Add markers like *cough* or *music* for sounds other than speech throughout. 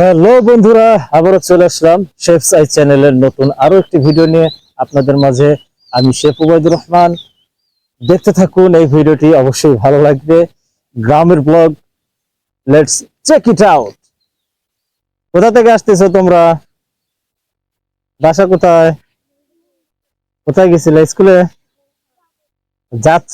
Hello বন্ধুরা, আবারও চলে আসলাম শেফ সাই চ্যানেলের নতুন আরও একটি ভিডিও নিয়ে আপনাদের মাঝে। আমি শেফ উবাইদুর রহমান দেখতে থাকুন, এই ভিডিওটি অবশ্যই ভালো লাগবে। গ্রামের blog let's check it out কোথা থেকে আসতেছো তোমরা? বাসা কোথায়? কোথায় গেছিলে স্কুলে? যাচ্ছ?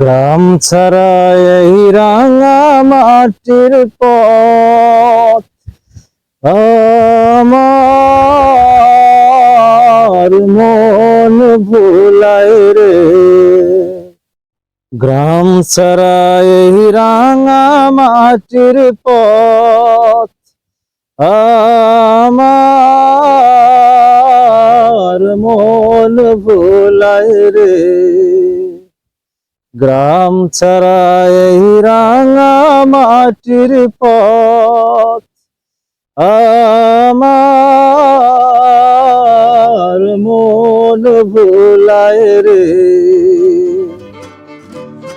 গ্রাম ছাড়া এই রাঙা মাটির পথ আমার মন ভুলায় রে। গ্রাম ছাড়া এই রাঙা মাটির পথ আমার মন ভুলায় রে। গ্রাম ছাড়া এই রাঙা মাটির পথ। আমার মন ভুলায় রে।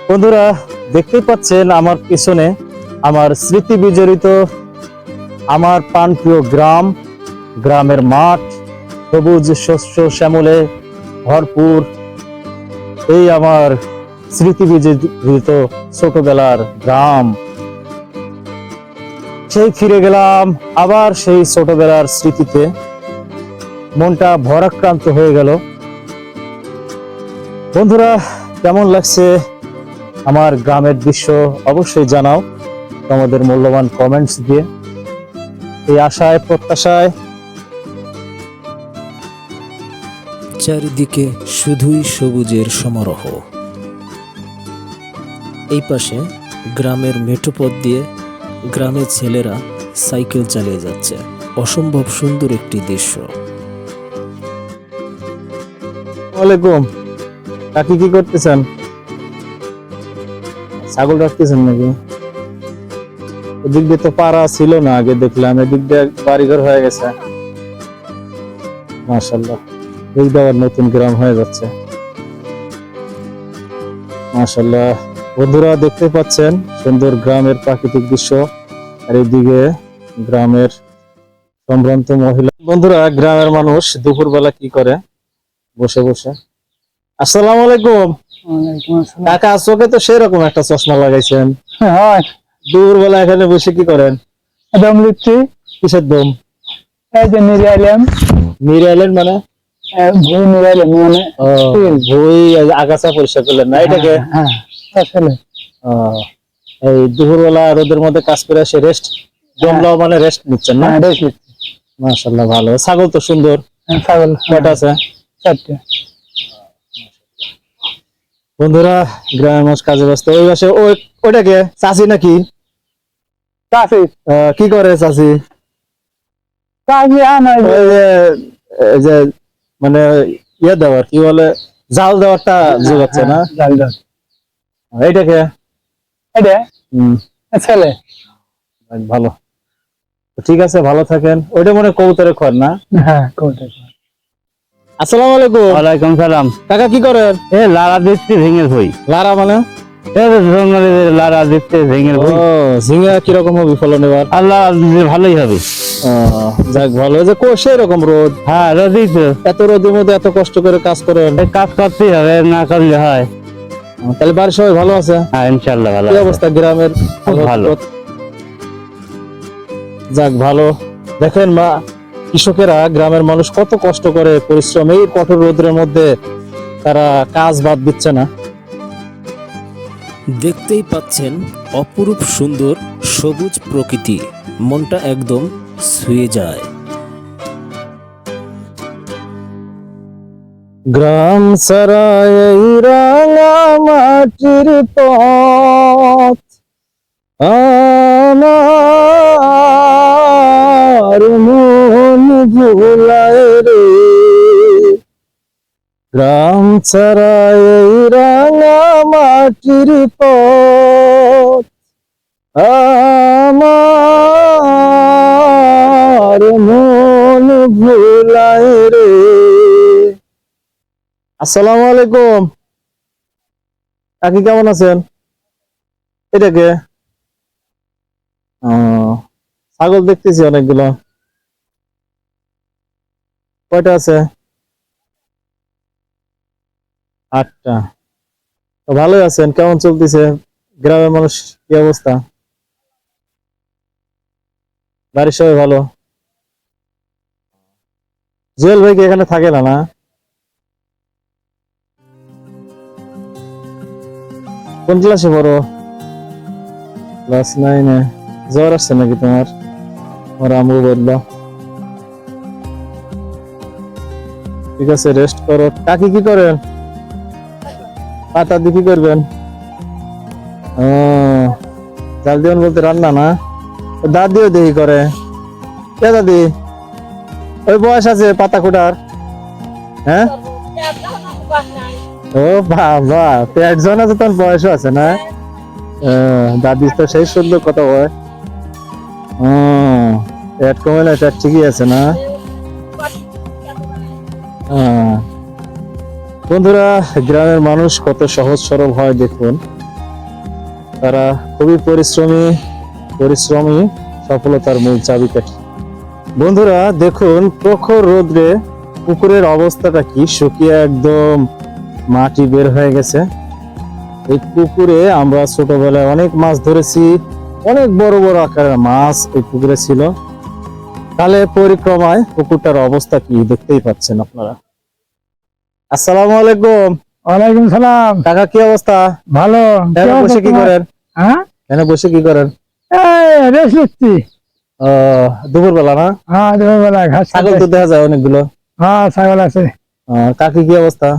বন্ধুরা, দেখতেই পাচ্ছেন আমার পিছনে আমার স্মৃতি বিজড়িত আমার প্রাণপ্রিয় গ্রাম, গ্রামের মাঠ, সবুজ শস্য শ্যামলে ভরপুর। এই আমার স্মৃতি বিজড়িত ছোটবেলার গ্রাম। সেই ফিরে গেলাম আবার সেই ছোটবেলার স্মৃতিতে। মনটা ভরাক্রান্ত হয়ে গেল। বন্ধুরা, কেমন লাগছে আমার গ্রামের দৃশ্য অবশ্যই জানাও তোমাদের মূল্যবান কমেন্টস দিয়ে। এই আশায়, প্রত্যাশায় চারিদিকে শুধুই সবুজের সমারোহ। এই পাশে গ্রামের মেঠোপথ দিয়ে গ্রামের ছেলেরা সাইকেল চালিয়ে যাচ্ছে। অসম্ভব সুন্দর একটি দৃশ্য। ওয়ালাইকুম। কাকি কি করতেছেন? ছাগল রাখতেছেন নাকি? এদিক দিয়ে তো পাড়া ছিল না, আগে দেখলাম। এদিক দিয়ে বাড়িঘর হয়ে গেছে। মাশাল্লাহ এদিক নতুন গ্রাম হয়ে যাচ্ছে। মাশাল্লাহ বন্ধুরা দেখতে পাচ্ছেন সুন্দর গ্রামের প্রাকৃতিক দৃশ্য। আর এদিকে গ্রামের সম্ভ্রান্ত মহিলা। বন্ধুরা গ্রামের মানুষ দুপুরবেলা কি করে? বসে বসে। আসসালাম আলাইকুম। কাকা চোখে তো সেরকম একটা চশমা লাগাইছেন। হয় দুপুরবেলা এখানে বসে কি করেন? দম লিখছি। কিসের দম? এই যে নিরাইলাম নিরে এলেন মানে? ভুই নিরাইলাম মানে ও, বই আগাছা পরিষ্কার করলেন না এটাকে? হ্যাঁ। আসলে এই দুপুরবেলা রোদের মধ্যে কাজ করে এসে রেস্ট জমলাও মানে রেস্ট নিচ্ছেন না? হ্যাঁ মাশাল্লাহ ভালো। ছাগল তো সুন্দর। ছাগল কয়টা আছে? চারটে। বন্ধুরা গ্রামের মানুষ কাজে ব্যস্ত। ওই পাশে ওই ওইটাকে চাষি নাকি? চাষি কি করে চাষি চাষি যে মানে ইয়ে দেওয়ার কি বলে? জাল দেওয়ারটা যোগাচ্ছে না? জাল জাল এইটাকে এটা? হুম, ছেলে। ভালো। ঠিক আছে ভালো থাকেন। ওইটা মনে কবুতরের খড় না? হ্যাঁ কোথায় আসসালামু আলাইকুম। ওয়ালাইকুম সালাম। কাকা কি করেন? এ লারা দিচ্ছে ভেঙে ভই। লারা মানে? লারা দিচ্ছে ও হবে ফলন এবার? আল্লাহ ভালোই হবে। যাক ভালো। যে কো সেই রকম রোদ। হ্যাঁ রোদই তো। এত রোদের মধ্যে এত কষ্ট করে কাজ করেন? কাজ করতেই হবে না করলে হয়। তাহলে বাড়ির সবাই ভালো আছে? হ্যাঁ ইনশাল্লাহ ভালো আছে। অবস্থা গ্রামের ভালো। যাক ভালো। দেখেন মা কৃষকেরা গ্রামের মানুষ কত কষ্ট করে পরিশ্রম এই কঠোর রোদের মধ্যে তারা কাজ বাদ দিচ্ছে না। দেখতেই পাচ্ছেন অপরূপ সুন্দর সবুজ প্রকৃতি। মনটা একদম ছুঁয়ে যায়। গ্রাম সারায় রাঙা মাটির পথ। আমার মন ভুলায় রে। গ্রাম এই রাঙা মাটির পথ। আমার আসসালামু আলাইকুম। কাকি, কেমন আছেন? এটা কে? ছাগল দেখতেছি অনেকগুলো। কয়টা আছে? আটটা। তো ভালোই আছেন, কেমন চলতেছে? গ্রামের মানুষ কি অবস্থা? বাড়ির সবাই ভালো? জুয়েল ভাই কি এখানে থাকে না না? কোন ক্লাসে পড়ো ক্লাস নাইনে জ্বর আসছে নাকি তোমার আমার আমু বলল ঠিক আছে রেস্ট করো কাকি কি করেন পাতা দিয়ে কি করবেন ও জাল দিবেন বলতে রান্না না দাদিও দেহি করে কে দাদি ওই বয়স আছে পাতা কুটার হ্যাঁ ও বাবা পেট জন তোর আছে না? দাদি তো সেই সুন্দর কথা কমে না ঠিকই আছে না? বন্ধুরা, গ্রামের মানুষ কত সহজ সরল হয় দেখুন। তারা খুবই পরিশ্রমী পরিশ্রমী, সফলতার মূল চাবিকাঠি। বন্ধুরা, দেখুন, প্রখর রোদ্রে পুকুরের অবস্থাটা কি শুকিয়ে একদম মাটি বের হয়ে গেছে। এই পুকুরে আমরা ছোটবেলায় অনেক মাছ ধরেছি অনেক বড় বড় আকারের মাছ এই পুকুরে ছিল। তাহলে পরিক্রমায় পুকুরটার অবস্থা কি দেখতেই পাচ্ছেন আপনারা। আসসালামু আলাইকুম। ওয়ালাইকুম সালাম। কাকা কি অবস্থা? ভালো। বসে কি করেন? হ্যাঁ? বসে কি করেন? রেস্ট নিচ্ছি। দুপুর বেলা না? হ্যাঁ দুপুরবেলা ঘাস ছাগল তো দেখা যায় অনেকগুলো। হ্যাঁ ছাগল আছে। কাকি কি অবস্থা?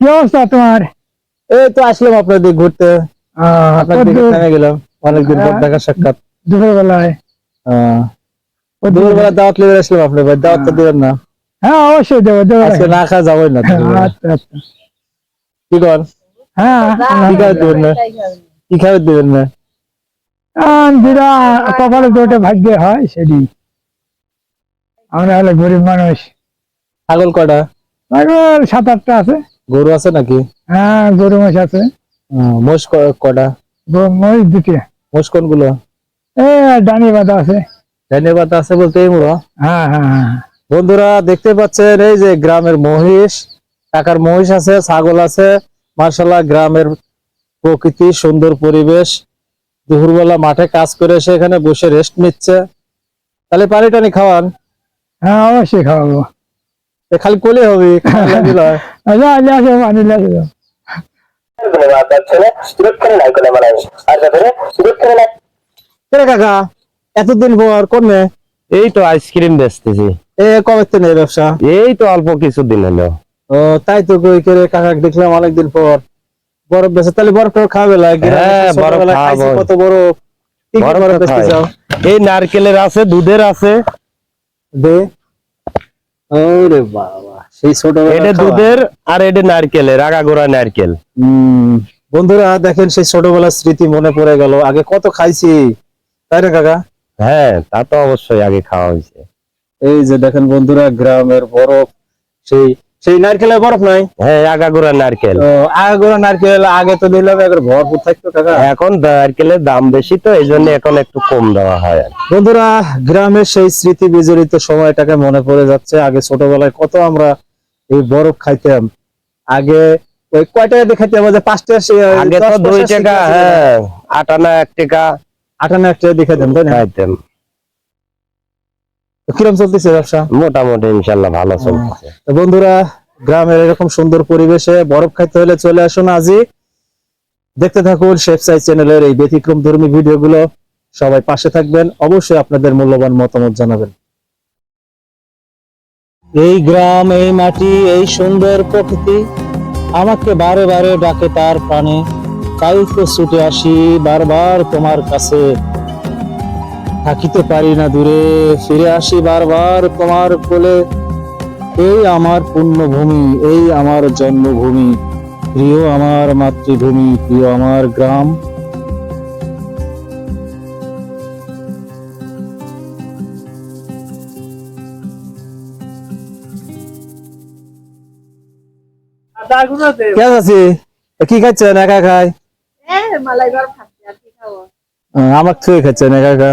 কি অবস্থা তোমার? এই তো আসলাম আপনার দিকে ঘুরতে দিকে গেলাম। অনেকদিন পর। দেখা সাক্ষাৎ। দুপুরবেলায়। দূর? দাওয়াত লেগে আসলাম আপনার ভাই। দাওয়াত তো দিবেন না। হ্যাঁ অবশ্যই দেবো দেবো আজকে না খাওয়া যাবোই না হ্যাঁ, আচ্ছা আচ্ছা। কি কর হ্যাঁ কি খাবার দিবেন না? কি খাবার দিবেন না? যেটা কপালে দুটো ভাগ্যে হয় সেটি আমরা হলে গরিব মানুষ। ছাগল কটা? ছাগল সাত আটটা আছে। গরু আছে নাকি? হ্যাঁ গরু মোষ আছে। মোষ কটা? মহিষ দুটি মোষ কোনগুলো? এ ডানি বাঁধা আছে। ধন্যবাদ আছে বলতে এই মুড়ো? হ্যাঁ হ্যাঁ হ্যাঁ। বন্ধুরা দেখতে পাচ্ছেন এই যে গ্রামের মহিষ টাকার মহিষ আছে ছাগল আছে। মার্শাল্লাহ গ্রামের প্রকৃতি সুন্দর পরিবেশ। দুপুরবেলা মাঠে কাজ করে এসে এখানে বসে রেস্ট নিচ্ছে। তাহলে পানি টানি খাওয়ান? হ্যাঁ অবশ্যই খাওয়াবো। খালি কোলে হবে। *laughs* আচ্ছা আচ্ছা কাকা এতদিন পর কোনে এই তো আইসক্রিম বেচতেছি। এ কবে থেকে এই ব্যবসা? এই তো অল্প কিছুদিন হলো। ও তাই তো কই করে কাকা দেখলাম অনেকদিন পর। বরফ বেচে তাহলে বরফ টরফ খাবে লাগে হ্যাঁ, কত বরফ। তো এই নারকেলের আছে দুধের আছে। দে। ওরে বাবা সেই ছোট এটা দুধের আর এটা নারকেলের আগাগোড়া নারকেল। বন্ধুরা দেখেন সেই ছোটবেলার স্মৃতি মনে পড়ে গেল। আগে কত খাইছি তাই না কাকা? হ্যাঁ তা তো অবশ্যই আগে খাওয়া হয়েছে। এই যে দেখেন বন্ধুরা গ্রামের বরফ সেই সেই নারকেলের বরফ নাই? হ্যাঁ আগাগোড়া নারকেল। তো আগে নারকেল আগে তো একবার ভরপুর থাকতো কাকা। এখন নারকেলের দাম বেশি তো এই জন্য এখন একটু কম দেওয়া হয়। বন্ধুরা গ্রামের সেই স্মৃতি বিজড়িত সময়টাকে মনে পড়ে যাচ্ছে আগে ছোটবেলায় কত আমরা এই বরফ খাইতাম। আগে ওই কয় টাকা দিয়ে খাইতাম? যে পাঁচ টাকা আগে তো দুই টাকা। হ্যাঁ আটানা এক টাকা আটান্ন এক টাকা দিয়ে খাইতাম তাই না? কিরম চলতেছে ব্যবসা? মোটামুটি ইনশাল্লাহ ভালো চলতেছে। বন্ধুরা গ্রামের এরকম সুন্দর পরিবেশে বরফ খাইতে হলে চলে আসুন আজই দেখতে থাকুন শেফ সাই চ্যানেলের এই ব্যতিক্রম ধর্মী ভিডিওগুলো। সবাই পাশে থাকবেন অবশ্যই আপনাদের মূল্যবান মতামত জানাবেন। এই গ্রাম এই মাটি এই সুন্দর প্রকৃতি আমাকে বারে বারে ডাকে তার প্রাণে। তাই তো ছুটে আসি বারবার তোমার কাছে। থাকিতে পারি না দূরে। ফিরে আসি বারবার তোমার কোলে। এই আমার পুণ্যভূমি এই আমার জন্মভূমি প্রিয় আমার মাতৃভূমি প্রিয় আমার গ্রাম। কে কি খাচ্ছেন? একা খাব? আমার থুয়ে খাচ্ছেন একা একা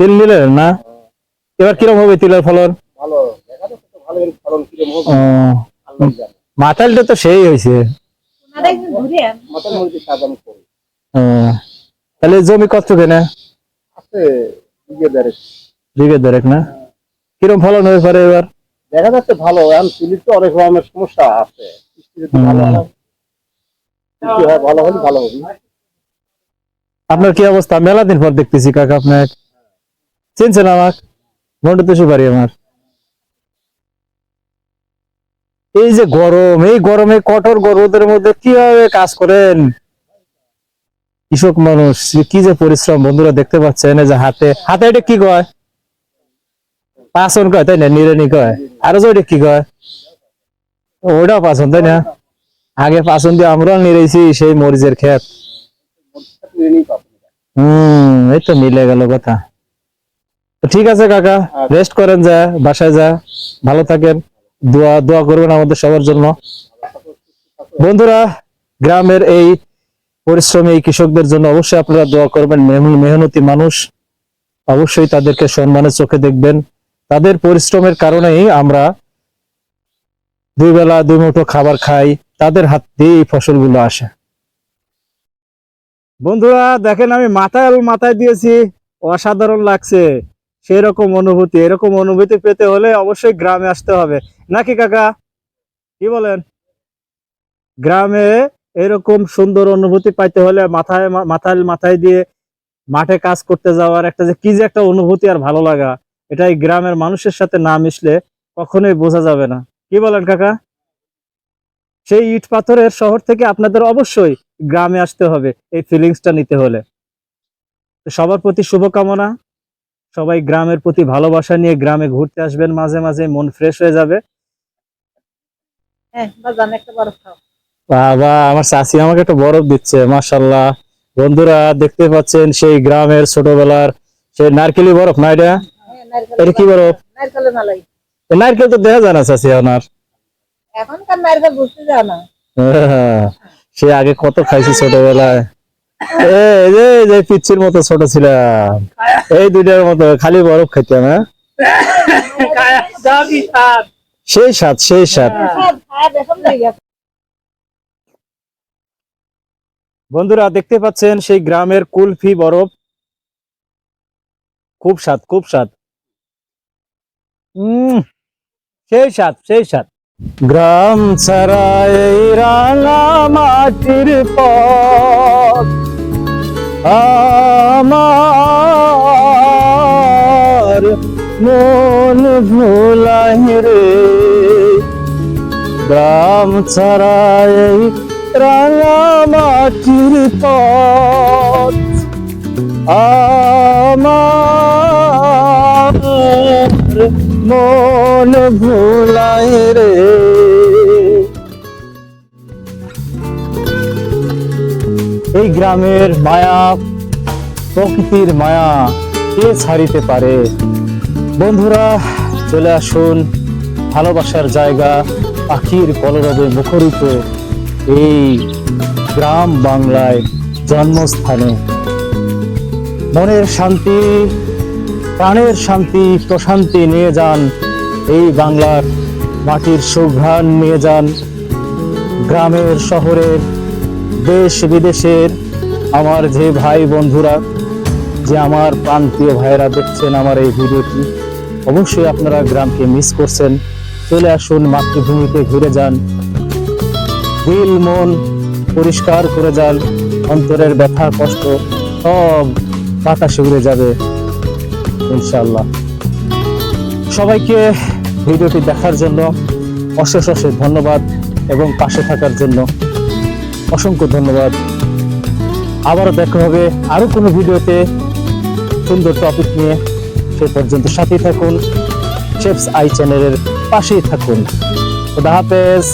তিল নিলেন না? এবার কিরম হবে তিলের ফলন? ও, মাথালটা তো সেই হয়েছে। তাহলে জমি কত কেনে? বিঘে দেড়েক। না? কিরম ফলন হয়ে পারে এবার? দেখা যাচ্ছে ভালো এখন তো অনেক রকমের সমস্যা আছে। হয়। হয় ভালো হলে ভালো হবে। আপনার কি অবস্থা? মেলা দিন পর দেখতেছি কাকা আপনার চিনছেন আমার মন্ডু তো সুপারি আমার। এই যে গরম, এই গরমে কঠোর গরমের মধ্যে কীভাবে কাজ করেন? কৃষক মানুষ কি যে পরিশ্রম, বন্ধুরা দেখতে পাচ্ছেন যে হাতে হাতে এটা কি কয়? পাচন কয়, তাই না? নিরানি কয়। আর যে কি কয়? ওটাও পাচন, তাই না? আগে পাচন দিয়ে আমরাও নিরেছি সেই মরিচের ক্ষেত। হম, এই তো মিলে গেল কথা। ঠিক আছে কাকা। রেস্ট করেন যা বাসায় যা। ভালো থাকেন। দোয়া দোয়া করবেন আমাদের সবার জন্য। বন্ধুরা গ্রামের এই পরিশ্রমী এই কৃষকদের জন্য অবশ্যই আপনারা দোয়া করবেন। মেহন- মেহনতি মানুষ অবশ্যই তাদেরকে সম্মানের চোখে দেখবেন। তাদের পরিশ্রমের কারণেই আমরা দুই বেলা দুই মুঠো খাবার খাই। তাদের হাত দিয়ে এই ফসলগুলো আসে। বন্ধুরা দেখেন আমি মাথায় মাথায় দিয়েছি। অসাধারণ লাগছে। সেই রকম অনুভূতি, এরকম অনুভূতি পেতে হলে অবশ্যই গ্রামে আসতে হবে। নাকি কাকা? কি বলেন? গ্রামে এরকম সুন্দর অনুভূতি পাইতে হলে মাথায় মাথায় মাথায় দিয়ে মাঠে কাজ করতে যাওয়ার একটা যে কি যে একটা অনুভূতি আর ভালো লাগা। এটা এই গ্রামের মানুষের সাথে না মিশলে কখনোই বোঝা যাবে না। কি বলেন কাকা? সেই ইট পাথরের শহর থেকে আপনাদের অবশ্যই গ্রামে আসতে হবে, এই ফিলিংসটা নিতে হলে। সবার প্রতি শুভকামনা। সবাই গ্রামের প্রতি ভালোবাসা নিয়ে গ্রামে ঘুরতে আসবেন মাঝে মাঝে মন ফ্রেশ হয়ে যাবে। হ্যাঁ বাবা আমার চাষি আমাকে একটা বরফ দিচ্ছে মাশাল্লাহ বন্ধুরা দেখতে পাচ্ছেন সেই গ্রামের ছোটবেলার সেই নারকেলি বরফ না এটা? হ্যাঁ এটা কি বরফ? নারকেল তো দেখা যায় না চাষি ওনার এখনকার নারকেল বুঝতে যাও না। সে আগে কত খাইছি ছোটবেলায়। মতো ছোট এই দুইটার মতো, খালি বরফ খাইতাম হ্যাঁ? সেই স্বাদ, সেই গেছে বন্ধুরা, দেখতে পাচ্ছেন সেই গ্রামের কুলফি বরফ। খুব স্বাদ খুব স্বাদ। উম, সেই স্বাদ সেই স্বাদ। গ্রাম ছাড়া এই রাঙা মাটির পথ। আমার মন ভুলাই রে। গ্রাম ছাড়া এই রাঙা মাটির আমার মন ভুলাই রে। গ্রামের মায়া, প্রকৃতির মায়া কে ছাড়িতে পারে? বন্ধুরা, চলে আসুন ভালোবাসার জায়গা, পাখির কলরবে মুখরিত এই গ্রাম বাংলায় জন্মস্থানে। মনের শান্তি, প্রাণের শান্তি, প্রশান্তি নিয়ে যান এই বাংলার মাটির সুঘ্রাণ নিয়ে যান। গ্রামের শহরের দেশ বিদেশের আমার যে ভাই বন্ধুরা, যে আমার প্রান্তীয় ভাইয়েরা দেখছেন আমার এই ভিডিওটি, অবশ্যই আপনারা গ্রামকে মিস করছেন। চলে আসুন, মাতৃভূমিতে ঘুরে যান। দিল, মন পরিষ্কার করে যান। অন্তরের ব্যথা, কষ্ট, সব বাতাসে উড়ে যাবে ইনশাল্লাহ সবাইকে ভিডিওটি দেখার জন্য অশেষ অশেষ ধন্যবাদ এবং পাশে থাকার জন্য অসংখ্য ধন্যবাদ। আবারও দেখা হবে আরও কোনো ভিডিওতে। সুন্দর টপিক নিয়ে সে পর্যন্ত সাথেই থাকুন। চেপস আই চ্যানেলের পাশেই থাকুন। খুদা হাফেজ।